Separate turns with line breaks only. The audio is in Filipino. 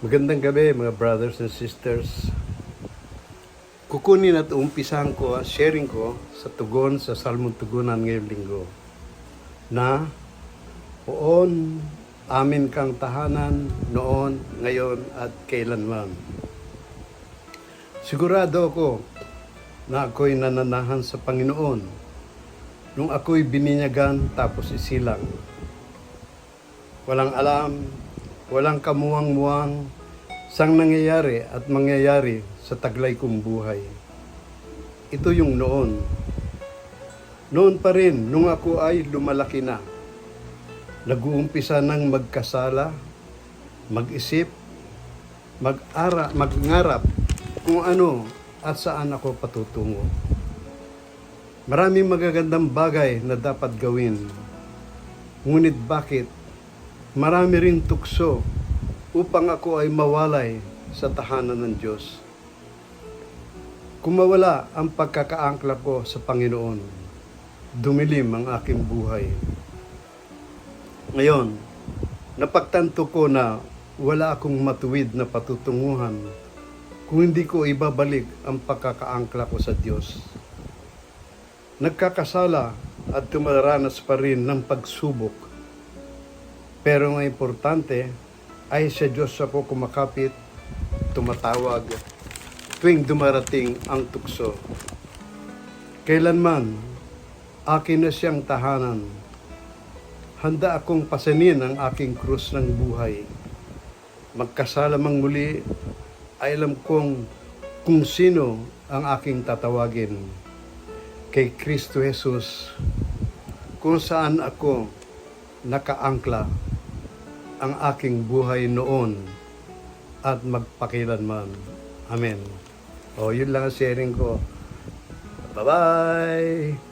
Magandang gabi mga brothers and sisters. Kukunin at umpisahan ko, ah, sharing ko sa tugon sa Salmon Tugunan ngayong linggo na Poon, amin kang tahanan noon, ngayon at kailanman. Sigurado ako na ako'y nananahan sa Panginoon nung ako'y bininyagan tapos isilang. Walang alam, walang kamuwang-muwang sang nangyayari at mangyayari sa taglay kong buhay. Ito yung noon. Noon pa rin, nung ako ay lumalaki na. Nag-uumpisa ng magkasala, mag-isip, mag-ara, magngarap kung ano at saan ako patutungo. Maraming magagandang bagay na dapat gawin. Ngunit bakit marami rin tukso upang ako ay mawalay sa tahanan ng Diyos. Kung mawala ang pagkakaangkla ko sa Panginoon, dumilim ang aking buhay. Ngayon, napagtanto ko na wala akong matuwid na patutunguhan kung hindi ko ibabalik ang pagkakaangkla ko sa Diyos. Nagkakasala at tumaranas pa rin ng pagsubok. Pero ang importante ay sa Diyos ako kumakapit, tumatawag tuwing dumarating ang tukso. Kailanman, akin na siyang tahanan. Handa akong pasanin ang aking krus ng buhay. Magkasala mang muli, ay alam kong kung sino ang aking tatawagin. Kay Kristo Jesus, kung saan ako nakaangkla ang aking buhay noon at magpakilanman. Amen. O, yun lang ang sharing ko. Bye-bye!